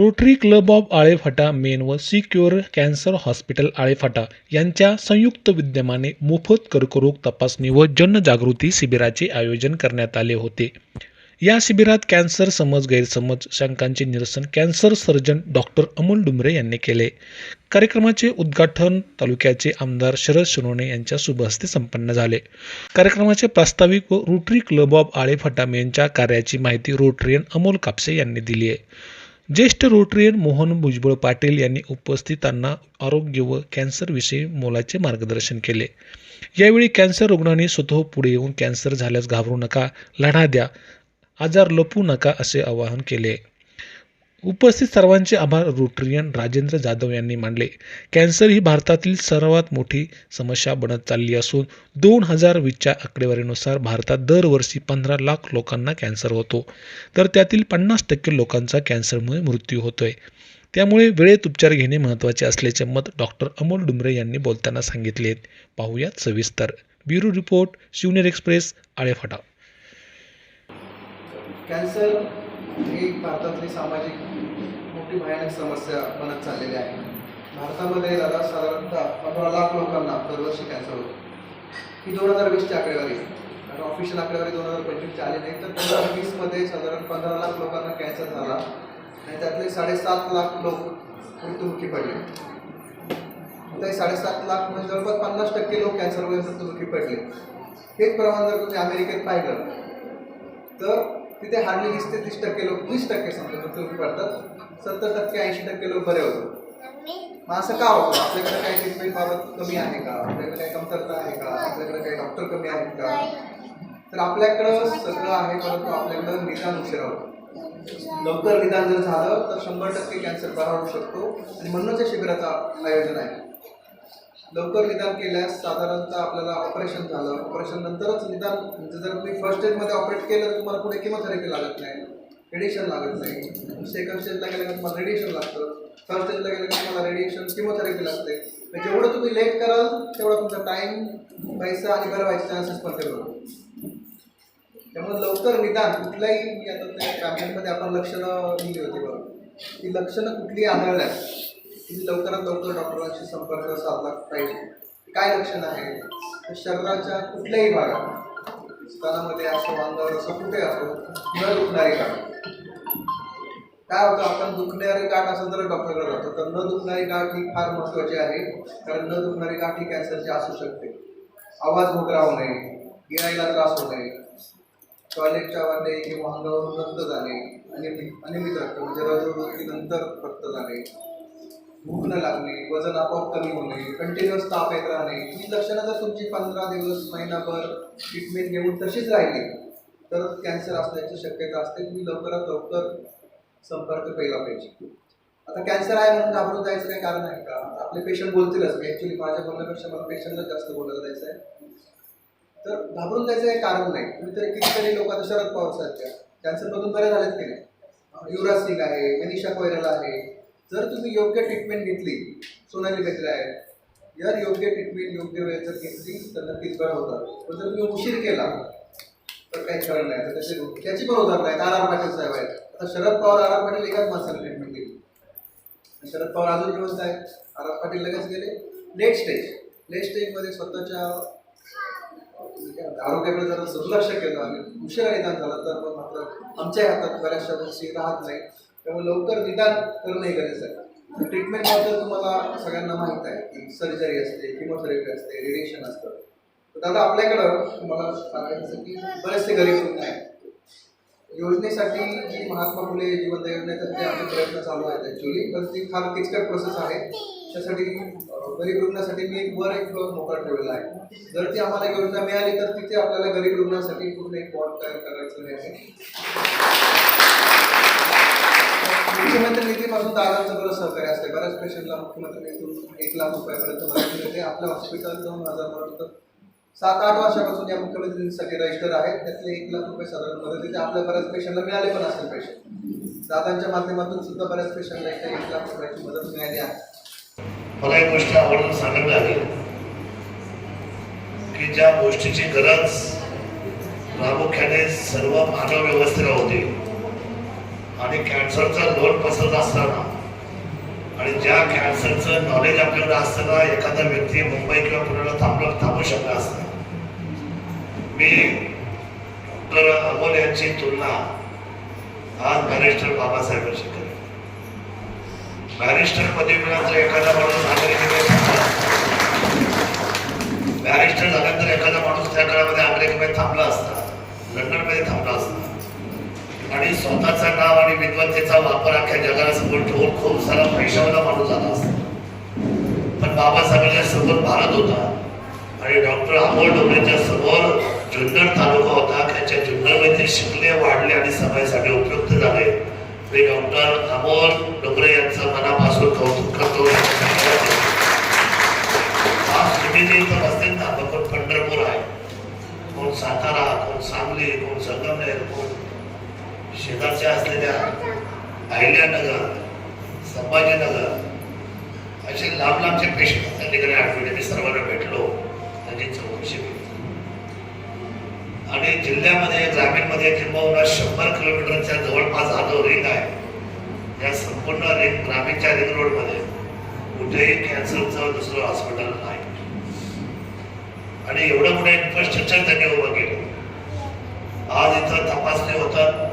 Rotary club of Alephata main व secure cancer hospital Alephata यांच्या संयुक्त विद्यमाने मोफत कर्करोग तपासणी व जनजागृती शिबिराचे आयोजन करण्यात आले होते. या शिबिरात कॅन्सर समज गैरसमज शंकांचे निरसन cancer surgeon doctor Amol Dumre यांनी केले. कार्यक्रमाचे उद्घाटन तालुक्याचे आमदार शरद सोनवणे यांच्या शुभहस्ते संपन्न झाले. कार्यक्रमाचे प्रास्ताविक व रोटरी क्लब ऑफ आळेफाटा मेनच्या कार्याची माहिती रोटरियन अमोल कापसे यांनी दिली आहे. ज्येष्ठ रोटरियन मोहन भुजबळ पाटील यांनी उपस्थितांना आरोग्य व कॅन्सरविषयी मोलाचे मार्गदर्शन केले. यावेळी कॅन्सर रुग्णांनी स्वतः पुढे येऊन कॅन्सर झाल्यास घाबरू नका लढा द्या आजार लपू नका असे आवाहन केले. उपस्थित सर्वांचे आभार रोटरियन राजेंद्र जाधव यांनी मानले. कॅन्सर ही भारतातील सर्वात मोठी समस्या बनत चालली असून दोन हजार वीसच्या आकडेवारीनुसार भारतात दरवर्षी पंधरा लाख लोकांना कॅन्सर होतो. तर त्यातील पन्नास टक्के लोकांचा कॅन्सरमुळे मृत्यू होतोय. त्यामुळे वेळेत उपचार घेणे महत्त्वाचे असल्याचे मत डॉक्टर अमोल डुमरे यांनी बोलताना सांगितले. पाहूयात सविस्तर. Bureau report Shivner express Alephata. Cancer ही भारतातली सामाजिक मोठी भयानक समस्या बनत चाललेली आहे. भारतामध्ये दादा साधारणतः पंधरा लाख लोकांना दरवर्षी कॅन्सर होतो. ही दोन हजार वीसची आकडेवारी आहे. कारण ऑफिशियल आकडेवारी दोन हजार पंचवीसची आली नाही तर दोन हजार वीसमध्ये साधारण पंधरा लाख लोकांना कॅन्सर झाला. आणि त्यातले साडेसात लाख लोक मृत्युमुखी पडले. आता हे साडेसात लाख म्हणजे जवळपास पन्नास टक्के लोक कॅन्सरमुळे मृत्युमुखी पडले. हेच प्रमाण जर तुम्ही अमेरिकेत पाहिलं तर तिथे हार्डली वीस ते तीस टक्के लोक वीस टक्के समजा मृत्युमुखी पडतात सत्तर टक्के ऐंशी टक्के लोक बरे होतात. मग असं का होतं? आपल्याकडे काही ट्रीटमेंट बाबत कमी आहे का? आपल्याकडे काही कमतरता आहे का? आपल्याकडे काही डॉक्टर कमी आहेत का? तर आपल्याकडं सगळं आहे परंतु आपल्याकडं निदान उशिरा होतं. लवकर निदान जर झालं तर शंभर टक्के कॅन्सर बरा होऊ शकतो. आणि म्हणूनच या शिबिराचं आयोजन आहे. लवकर निदान केल्यास साधारणतः आपल्याला ऑपरेशन झालं. ऑपरेशन नंतरच निदान म्हणजे जर तुम्ही फर्स्ट स्टेजमध्ये ऑपरेट केलं तर तुम्हाला पुढे किमोथेरपी लागत नाही. रेडिएशन लागत नाही. सेकंड स्टेजला गेलं तुम्हाला रेडिएशन लागतं. थर्ड स्टेजला गेल्यानंतर तुम्हाला रेडिएशन किमोथेरपी लागते. जेवढं तुम्ही लेट कराल तेवढा तुमचा टाईम पैसा आणि बरं व्हायचे चान्सेस पण कमी त्यामुळे लवकर निदान कुठल्याही मी आता त्या कॅम्पेनमध्ये आपण लक्षणं दिली होती बघा. ती लक्षणं कुठली आढळल्यास लवकरात लवकर डॉक्टरांशी संपर्क साधला पाहिजे. काय लक्षण आहे? शरीराच्या कुठल्याही भागात स्तनामध्ये असो अंगावर असो कुठे असो न दुखणारी गाठ. काय होतं? आपण दुखणारी गाठ असेल तर डॉक्टरकडे जातो तर न दुखणारी गाठ ही फार महत्त्वाची आहे. कारण न दुखणारी गाठ ही कॅन्सरची असू शकते. आवाज मोकळा होऊ नये गिरायला त्रास होऊ नये. टॉयलेटच्या वाटे किंवा अंगावरून रक्त जाणे अनियमित अनियमित रक्त म्हणजे रजोवृत्तीनंतर रक्त जाणे. भूक न लागणे वजन आपोआप कमी होणे कंटिन्युअस ताप येत राहणे ही लक्षणं जर तुमची पंधरा दिवस महिनाभर ट्रीटमेंट घेऊन तशीच राहिली तर कॅन्सर असण्याची शक्यता असते. तुम्ही लवकरात लवकर संपर्क केला पाहिजे. आता कॅन्सर आहे म्हणून घाबरून जायचं काही कारण आहे का? आपले पेशंट बोलतीलच मी ॲक्च्युली माझ्या बोलण्यापेक्षा मला पेशंटला जास्त बोलायला जायचं आहे. तर घाबरून जायचं काही कारण नाही. तुम्ही तरी कितीतरी लोक आता शरद पवार साहेब कॅन्सरमधून बरे झालेत की नाही? युवराज सिंग आहे मनीषा कोयराला आहे जर तुम्ही योग्य ट्रीटमेंट घेतली सोनाली बेत्रे आहे. जर योग्य ट्रीटमेंट योग्य वेळ जर घेतली तर नक्कीच बरं होतात पण जर तुम्ही उशीर केला तर काही खरं नाही. तर त्याचे त्याची पण उदाहरण आहेत आर आर पाटील साहेब आहेत. आता शरद पवार आर आर पाटील एकाच माणसाने ट्रीटमेंट केली. शरद पवार अजून जिवंत आहेत. आर आर पाटील लगेच गेले. लेट स्टेज लेट स्टेजमध्ये स्वतःच्या आरोग्याकडे जर दुर्लक्ष केलं आणि उशिरा निदान झालं. तर मग मात्र आमच्याही हातात बऱ्याचशा गोष्टी राहत नाही त्यामुळे लवकर निदान करणंही गरजेचं आहे ट्रीटमेंटबद्दल तुम्हाला सगळ्यांना माहीत आहे की सर्जरी असते किमोथेरपी असते रेडिएशन असतं. तर दादा आपल्याकडं तुम्हाला सांगायचं की बरेचसे गरीब रुग्ण आहेत. योजनेसाठी जी महात्मा फुले जीवन योजनेसाठी आमचे प्रयत्न चालू आहेत ॲक्च्युली पण ती फार किचकट प्रोसेस आहे. त्यासाठी गरीब रुग्णासाठी मी एक वर एक मोकळा ठेवलेला आहे. जर ती आम्हाला योजना मिळाली तर तिथे आपल्याला गरीब रुग्णासाठी पूर्ण एक वॉर्ड तयार करायचं आहे. मुख्यमंत्री निधीपासून दादांचं बरं सहकार्य असते बऱ्याच पेशंटला मुख्यमंत्री निधीतून एक लाख रुपयापर्यंत मदत मिळते. आपल्या हॉस्पिटल दोन हजार पर्यंत सात आठ वर्षापासून या मुख्यमंत्री रजिस्टर आहेत. त्यातले एक लाख रुपये साधारण मदत येते आपल्या बऱ्याच पेशंटला मिळाले पण असेल पैसे दादांच्या माध्यमातून सुद्धा बऱ्याच पेशंटला इथे एक लाख रुपयाची मदत मिळाली आहे. मला एक गोष्ट आवडून सांगायला लागेल की ज्या गोष्टीची गरज प्रामुख्याने सर्व मानव व्यवस्थेला होती. आणि कॅन्सरचा लोड पसरत असताना आणि ज्या कॅन्सरचं नॉलेज आपल्याकडे असताना एखादा व्यक्ती मुंबई किंवा पुण्याला थांबलं थांबू शकला असता. मी डॉक्टर अमोल यांची तुलना आज बॅरिस्टर बाबासाहेबांशी करेन. बॅरिस्टर पदवी मिळालं एखादा माणूस अमेरिकेमध्ये थांबला बॅरिस्टर झाल्यानंतर एखादा माणूस त्या काळामध्ये अमेरिकेमध्ये थांबला असता लंडनमध्ये थांबला असता. आणि स्वतःचं नाव आणि विद्वत्तेचा वापर अख्ख्या जगाला समोर ठेवून खूप सारा पैशावाला माणूस झाला असतो. पण बाबासाहेबांच्या समोर भारत होता आणि डॉक्टर अमोल डोबळेच्या समोर जुन्नर तालुका होता. त्याच्या जुन्नरमध्ये ते शिकले वाढले आणि समाजासाठी उपयुक्त झाले. डॉक्टर अमोल डोंगरे यांचं मनापासून कौतुक शेजारच्या असलेल्या अहिल्यानगर संभाजीनगर असे लांब लांबचे पेशंट त्या ठिकाणी ऍडमिट मी सर्वांना भेटलो त्यांची चौकशी केली. आणि जिल्ह्यामध्ये ग्रामीणमध्ये किंबहुना शंभर किलोमीटरच्या जवळपास हा जो रिंग आहे या संपूर्ण रिंग ग्रामीणच्या रिंग रोडमध्ये कुठेही कॅन्सरचं दुसरं हॉस्पिटल नाही. आणि एवढं मोठं इन्फ्रास्ट्रक्चर त्यांनी उभं केलं. आज इथं तपासणी होतात.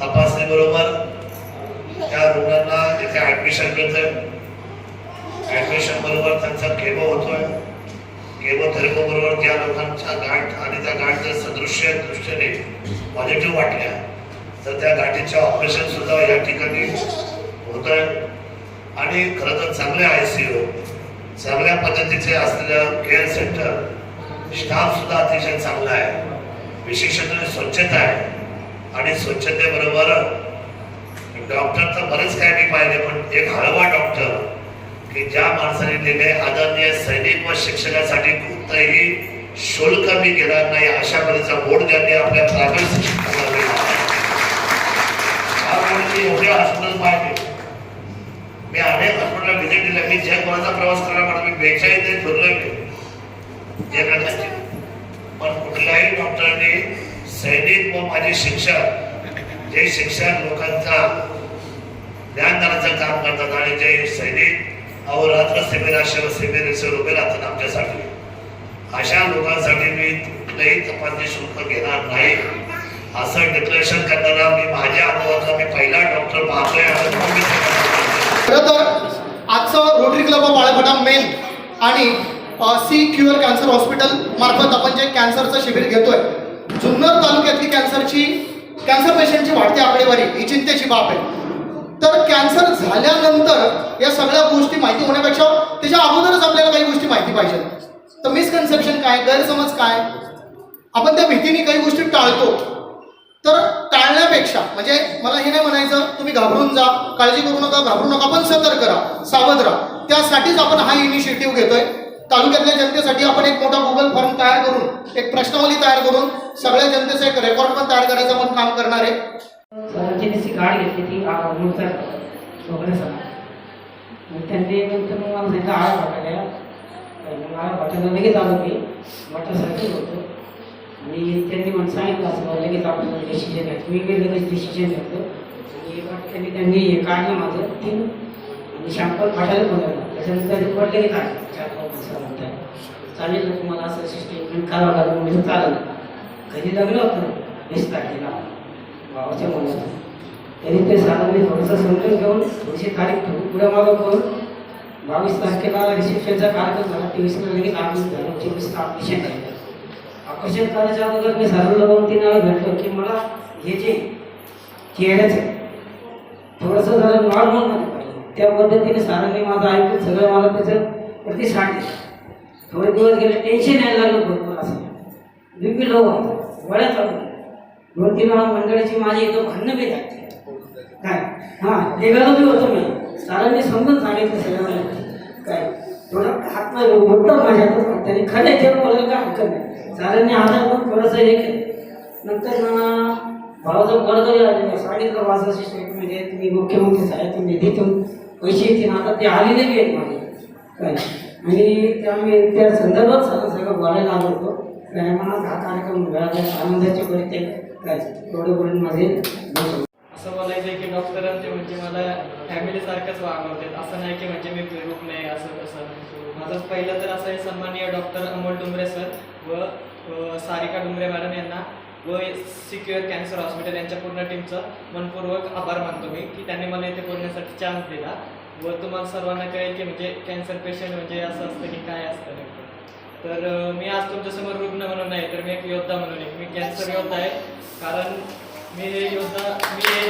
तपासणी बरोबर त्या रुग्णांना तिथे ऍडमिशन मिळतंय ऍडमिशन बरोबर त्यांचा केबो होतोय. केमोथेरपी बरोबर त्या लोकांच्या गाठ आणि त्या गाठच्या सदृश्य दृष्टीने पॉझिटिव्ह वाटल्या. तर त्या गाठीच्या ऑपरेशन सुद्धा या ठिकाणी होत आहे आणि खरं तर चांगले आय सी यू चांगल्या पद्धतीचे असलेलं केअर सेंटर स्टाफ सुद्धा अतिशय चांगला आहे. विशेषतः स्वच्छता आहे. आणि स्वच्छतेबरोबर डॉक्टर तर बरेच काय मी पाहिले पण एक हळवा डॉक्टर की ज्या माणसाने दिले आदरणीय सैनिक व शिक्षणासाठी कोणतंही शुल्क मी घेणार नाही अशा पद्धतीचा बोर्ड ज्यांनी आपल्या प्रायव्हेट शिक्षणासाठी एवढे हॉस्पिटल पाहिले. मी अनेक हॉस्पिटलला व्हिजिट दिल्या मी ज्या कोणाचा प्रवास करणार म्हणून मी बेचाळीस ते फिरलोय मी. पण कुठल्याही डॉक्टरांनी सैनिक व माझे शिक्षक जे शिक्षक लोकांचा ज्ञानदानाचं काम करतात आणि जे सैनिक अहो अहोरात्र शिबिराशिवाय शिबिरेश्वर उभे राहतात आमच्यासाठी. अशा लोकांसाठी मी कुठलंही तपासणी शुल्क घेणार नाही. असं डिक्लेरेशन करताना मी माझ्या अनुभवाचा मी पहिला डॉक्टर पाहतोय खरं तर आजचं Rotary club of Alephata main आणि सी क्युअर कॅन्सर हॉस्पिटल मार्फत आपण जे कॅन्सरचं शिबिर घेतोय जुन्नर तालुक्यातली कॅन्सरची कॅन्सर पेशंटची वाढती आकडेवारी ही चिंतेची बाब आहे. तर कॅन्सर झाल्यानंतर या सगळ्या गोष्टी माहिती होण्यापेक्षा त्याच्या अगोदरच आपल्याला काही गोष्टी माहिती पाहिजेत. तर मिसकन्सेप्शन काय गैरसमज काय? आपण त्या भीतीने काही गोष्टी टाळतो. तर टाळण्यापेक्षा म्हणजे मला हे नाही म्हणायचं तुम्ही घाबरून जा काळजी करू नका घाबरू नका पण सतर्क राहा सावध राहा. त्यासाठीच आपण हा इनिशिएटिव्ह घेतोय. तालुक्यातल्या जनतेसाठी आपण एक मोठा गुगल फॉर्म तयार करून एक प्रश्नावली तयार करून सगळ्या जनतेचं एक रेकॉर्ड पण तयार करायचं आपण काम करणार आहे. सरांची ती घेतली ती मग त्यांनी नंतर मग मला आळा वाटायला मग वाटायला लगेच आलो मी. मोटरसायकल होतो आणि त्यांनी मला सांगितलं असं लगेच आपण डिसिजन घ्यायचं मी काही लगेच डिसिजन घेतलं. आणि वाटतं त्यांनी हे काढलं माझं तीन. आणि शॅम्पल फाटायला बोलावलं. त्याच्यानंतर रिपोर्ट लगेच आले. चार चालेल ना तुम्हाला असं स्टेटमेंट करावं लागेल म्हणजे चालेल. घरी लग्न होतं वीस तारखेला. भावाच्या मुलाचं तरी ते साधारण थोडंसं समजून घेऊन थोडीशी तारीख ठेवून पुढे मागं करून बावीस तारखेला रिसेप्शनचा कार्यक्रम झाला. तेवीसला लगेच आम्ही झालं. चोवीसला ऑपरेशन झालं ऑपरेशन करायच्या अगोदर मी सर्व दोन तीन वेळा भेटलो की मला हे जे चेहऱ्याचं थोडंसं जरा नॉर्मलमध्ये पाहिजे त्या पद्धतीने सारांनी माझं ऐकून सगळं मला त्याचं प्रतिसाद दिला. थोडे दिवस गेले टेन्शन यायला लागलं भरपूर असं बीपी लो व्हायचं वळ्या चालू दोन तीन वेळा माझी एकदम भांडणं बी झाली काय हां निघालो बी होतो मी सारांनी समजून सांगितलं सगळ्यांना काय थोडं हात होतं माझ्या हातात त्यांनी खरं ते बोलायला काय हरकत नाही सरांनी आधार पण थोडंसं हे केलं नंतर मला भावाचं कर्ज आलेलं सांगितलं माझं स्टेटमेंट आहे तुम्ही मुख्यमंत्री साहेब निधीतून पैसे येतील आता ते आलेले बी आहेत माझे काय आणि त्यामुळे त्या संदर्भात सगळं सगळं बोलायला आलो होतो. काय मला हा कार्यक्रम मिळाला. आनंदाची परिस्थिती करायची. एवढं बोलून माझे असं बोलायचं की डॉक्टरांचे म्हणजे मला फॅमिलीसारखंच वागवतात असं नाही की म्हणजे मी फिरूक नाही असं तसं. माझं पहिलं तर असं आहे सन्माननीय डॉक्टर अमोल डुंबरे सर व सारिका डुंबरे मॅडम यांना व सिक्युअर कॅन्सर हॉस्पिटल यांच्या पूर्ण टीमचं मनपूर्वक आभार मानतो मी की त्यांनी मला इथे बोलण्यासाठी चान्स दिला. व तुम्हाला सर्वांना कळेल की म्हणजे कॅन्सर पेशंट म्हणजे असं असतं की काय असतं नेमकं. तर मी आज तुमच्यासमोर रुग्ण म्हणून नाही तर मी एक योद्धा म्हणून एक मी कॅन्सर योद्धा आहे. कारण मी हे योद्धा मी हे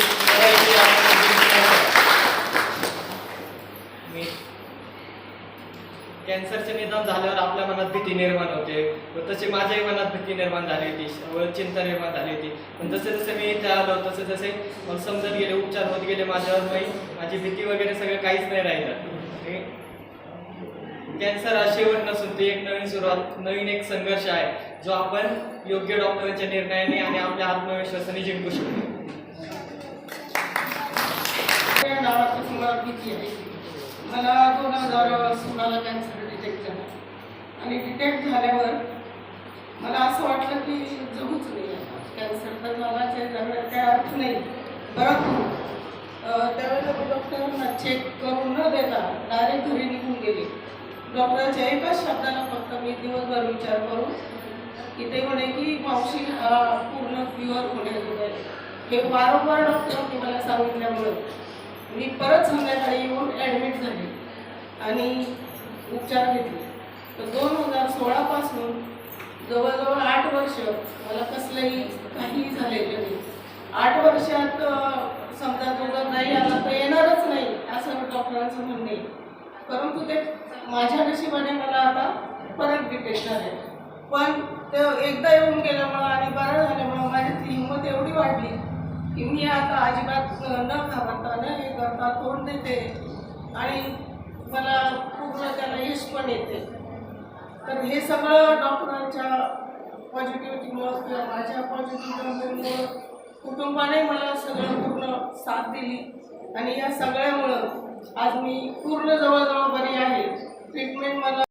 मी कॅन्सरचे निदान झाल्यावर आपल्या मनात भीती निर्माण होते. व तशी माझ्याही मनात भीती निर्माण झाली होती. व चिंता निर्माण झाली होती. पण जसे जसे मी इथे आलो तसे जसे मला समजत गेले उपचार होत गेले माझ्यावर मी माझी भीती वगैरे सगळं काहीच नाही राहिलं. कॅन्सर हा शेवट नसून ती एक नवीन सुरुवात नवीन एक संघर्ष आहे जो आपण योग्य डॉक्टरांच्या निर्णयाने आणि आपल्या आत्मविश्वासाने जिंकू शकतो. मला दोन हजार सोळाला कॅन्सर आणि डिटेक्ट झाल्यावर मला असं वाटलं की जगूच नाही कॅन्सर तर मला ते जगण्यात काय अर्थ नाही परंतु त्यावेळेला मी डॉक्टरांना चेक करून न देता डायरेक्ट घरी निघून गेले. डॉक्टरच्या एकाच शब्दाला फक्त मी दिवसभर विचार करून की ते म्हणे की मावशी हा पूर्ण प्युअर होण्याजोगे आहे हे वारंवार डॉक्टरांनी मला सांगितल्यामुळं मी परत संध्याकाळी येऊन ॲडमिट झाले आणि उपचार घेतले. तर दोन हजार सोळापासून जवळजवळ आठ वर्ष मला कसलंही काहीही झालेलं नाही. आठ वर्षात समजा तो जर नाही आला तर येणारच नाही असं डॉक्टरांचं म्हणणे. परंतु ते माझ्या नशिबाने मला आता परत डिटेक्ट झाले पण ते एकदा येऊन गेल्यामुळं आणि बरं झाल्यामुळं माझी हिंमत एवढी वाढली की मी आता अजिबात न घाबरता न हे करता तोंड देते आणि मला पूर्ण त्याला यश पण येते. तर हे सगळं डॉक्टरांच्या पॉझिटिव्हिटीमुळं किंवा माझ्या पॉझिटिव्हिटीमुळं कुटुंबाने मला सगळं पूर्ण साथ दिली. आणि या सगळ्यामुळं आज मी पूर्ण जवळजवळ बरी आहे. ट्रीटमेंट मला